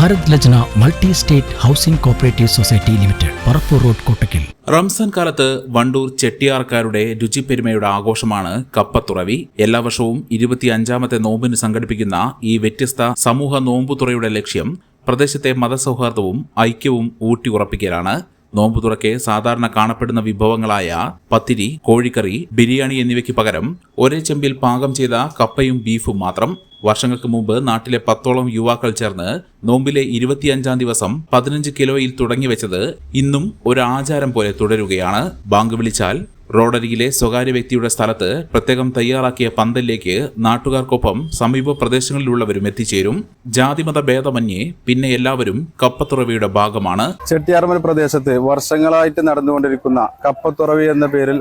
Bharat Lajna multi state housing cooperative society limited Parappur road Kottakkal. Ramzan കാലത്ത് വണ്ടൂർ ചെട്ടിയാർക്കാരുടെ രുചിപ്പെരുമയുടെ ആഘോഷമാണ് കപ്പത്തുറവി. എല്ലാ വർഷവും ഇരുപത്തിയഞ്ചാമത്തെ നോമ്പിന് സംഘടിപ്പിക്കുന്ന ഈ വ്യത്യസ്ത സമൂഹ നോമ്പുതുറയുടെ ലക്ഷ്യം പ്രദേശത്തെ മതസൗഹാർദ്ദവും ഐക്യവും ഊട്ടിയുറപ്പിക്കലാണ്. നോമ്പുതുറക്കെ സാധാരണ കാണപ്പെടുന്ന വിഭവങ്ങളായ പത്തിരി കോഴിക്കറി ബിരിയാണി എന്നിവയ്ക്ക് പകരം ഒരേ ചെമ്പിൽ പാകം ചെയ്ത കപ്പയും ബീഫും മാത്രം. വർഷങ്ങൾക്ക് മുമ്പ് നാട്ടിലെ പത്തോളം യുവാക്കൾ ചേർന്ന് നോമ്പിലെ ഇരുപത്തിയഞ്ചാം ദിവസം പതിനഞ്ച് കിലോയിൽ തുടങ്ങി വെച്ചത് ഇന്നും ഒരു ആചാരം പോലെ തുടരുകയാണ്. ബാങ്ക് വിളിച്ചാൽ റോഡരികിലെ സ്വകാര്യ വ്യക്തിയുടെ സ്ഥലത്ത് പ്രത്യേകം തയ്യാറാക്കിയ പന്തലിലേക്ക് നാട്ടുകാർക്കൊപ്പം സമീപ പ്രദേശങ്ങളിലുള്ളവരും എത്തിച്ചേരും. ജാതിമത ഭേദമന്യേ പിന്നെ എല്ലാവരും കപ്പത്തുറവിയുടെ ഭാഗമാണ്. ചെട്ടിയാർമൽ പ്രദേശത്ത് വർഷങ്ങളായിട്ട് നടന്നുകൊണ്ടിരിക്കുന്ന കപ്പത്തുറവി എന്ന പേരിൽ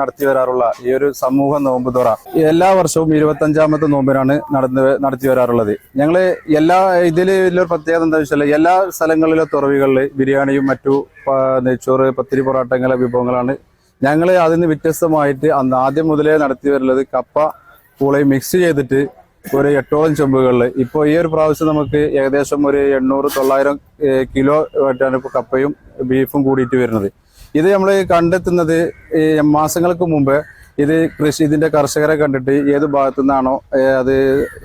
നടത്തി വരാറുള്ള ഈ ഒരു സമൂഹ നോമ്പ് തുറ എല്ലാ വർഷവും ഇരുപത്തഞ്ചാമത്തെ നോമ്പിനാണ് നടന്ന് നടത്തി വരാറുള്ളത്. ഞങ്ങൾ എല്ലാ ഇതിൽ വലിയൊരു പ്രത്യേകത എന്താ വെച്ചാൽ എല്ലാ സ്ഥലങ്ങളിലെ തുറവികളിൽ ബിരിയാണിയും മറ്റു നെയ്ച്ചോറ് പത്തിരി പൊറാട്ടങ്ങളെ വിഭവങ്ങളാണ് ഞങ്ങൾ അതിന് വ്യത്യസ്തമായിട്ട് അന്ന് ആദ്യം മുതലേ നടത്തി വരുന്നത് കപ്പ പൂളയും മിക്സ് ചെയ്തിട്ട് ഒരു എട്ടോളം ചെമ്പുകളിൽ ഇപ്പോൾ ഈ ഒരു പ്രാവശ്യം നമുക്ക് ഏകദേശം ഒരു എണ്ണൂറ് തൊള്ളായിരം കിലോ ആയിട്ടാണ് ഇപ്പോൾ കപ്പയും ബീഫും കൂടിയിട്ട് വരുന്നത്. ഇത് നമ്മൾ കണ്ടെത്തുന്നത് ഈ മാസങ്ങൾക്ക് മുമ്പ് ഇത് കൃഷി ഇതിന്റെ കർഷകരെ കണ്ടിട്ട് ഏത് ഭാഗത്തു നിന്നാണോ അത്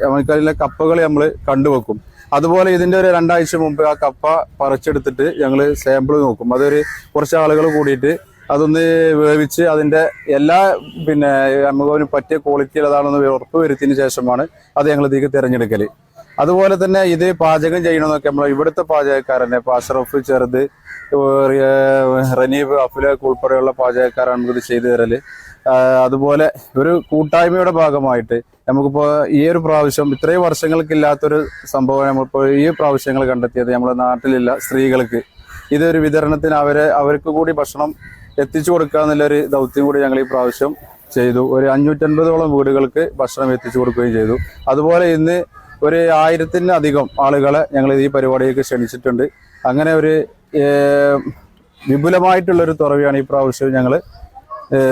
നമുക്കതിലെ കപ്പകൾ നമ്മൾ കണ്ടുവെക്കും. അതുപോലെ ഇതിന്റെ ഒരു രണ്ടാഴ്ച മുമ്പ് ആ കപ്പ പറിച്ചെടുത്തിട്ട് ഞങ്ങൾ സാമ്പിൾ നോക്കും. അതൊരു കുറച്ച് ആളുകൾ കൂടിയിട്ട് അതൊന്ന് വേവിച്ച് അതിന്റെ എല്ലാ പിന്നെ നമുക്ക് പറ്റിയ ക്വാളിറ്റി ഏതാണെന്ന് ഉറപ്പ് വരുത്തിയതിന് ശേഷമാണ് അത് ഞങ്ങൾ ഇതിലേക്ക് തിരഞ്ഞെടുക്കൽ അതുപോലെ തന്നെ ഇത് പാചകം ചെയ്യണമെന്നൊക്കെ നമ്മൾ ഇവിടുത്തെ പാചകക്കാരനെ അഷ്റഫ് ചെറുത് റനീബ് അഫുലൊക്കെ ഉൾപ്പെടെയുള്ള പാചകക്കാരാണ് നമുക്കിത് ചെയ്തു തരൽ. അതുപോലെ ഒരു കൂട്ടായ്മയുടെ ഭാഗമായിട്ട് നമുക്കിപ്പോ ഈ ഒരു പ്രാവശ്യം ഇത്രയും വർഷങ്ങൾക്കില്ലാത്തൊരു സംഭവം നമ്മളിപ്പോ ഈ പ്രാവശ്യങ്ങൾ കണ്ടെത്തിയത് നമ്മുടെ നാട്ടിലില്ല സ്ത്രീകൾക്ക്. ഇതൊരു വിതരണത്തിന് അവരെ അവർക്ക് കൂടി ഭക്ഷണം എത്തിച്ചു കൊടുക്കുക എന്നുള്ളൊരു ദൗത്യം കൂടി ഞങ്ങൾ ഈ പ്രാവശ്യം ചെയ്തു. ഒരു അഞ്ഞൂറ്റൻപതോളം വീടുകൾക്ക് ഭക്ഷണം എത്തിച്ചു കൊടുക്കുകയും ചെയ്തു. അതുപോലെ ഇന്ന് ഒരു ആയിരത്തിനധികം ആളുകളെ ഞങ്ങൾ ഈ പരിപാടിയിലേക്ക് ക്ഷണിച്ചിട്ടുണ്ട്. അങ്ങനെ ഒരു വിപുലമായിട്ടുള്ളൊരു തുറവിയാണ് ഈ പ്രാവശ്യം ഞങ്ങൾ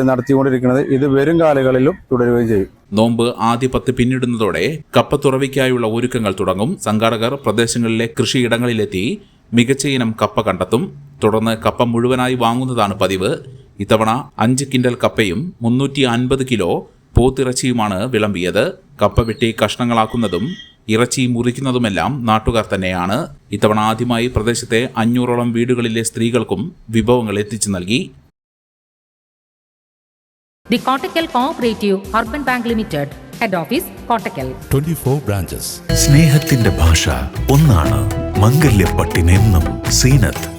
നടത്തിക്കൊണ്ടിരിക്കുന്നത്. ഇത് വരും കാലങ്ങളിലും തുടരുകയും ചെയ്യും. നോമ്പ് ആദ്യ പത്ത് പിന്നിടുന്നതോടെ കപ്പത്തുറവിക്കായുള്ള ഒരുക്കങ്ങൾ തുടങ്ങും. സംഘാടകർ പ്രദേശങ്ങളിലെ കൃഷിയിടങ്ങളിലെത്തി മികച്ച ഇനം കപ്പ കണ്ടെത്തും. തുടർന്ന് കപ്പ മുഴുവനായി വാങ്ങുന്നതാണ് പതിവ്. ഇത്തവണ അഞ്ച് കിൻഡൽ കപ്പയും മുന്നൂറ്റി അൻപത് കിലോ പോത്തിറച്ചിയുമാണ് വിളമ്പിയത്. കപ്പ വെട്ടി കഷ്ണങ്ങളാക്കുന്നതും ഇറച്ചി മുറിക്കുന്നതുമെല്ലാം നാട്ടുകാർ തന്നെയാണ്. ഇത്തവണ ആദ്യമായി പ്രദേശത്തെ അഞ്ഞൂറോളം വീടുകളിലെ സ്ത്രീകൾക്കും വിഭവങ്ങൾ എത്തിച്ചു നൽകി. The Kottakkal Cooperative Urban bank limited head office Kottakkal 24 branches. സ്നേഹത്തിന്റെ ഭാഷ ഒന്നാണ് മംഗല്യപ്പട്ടിനെന്നും Zeenath.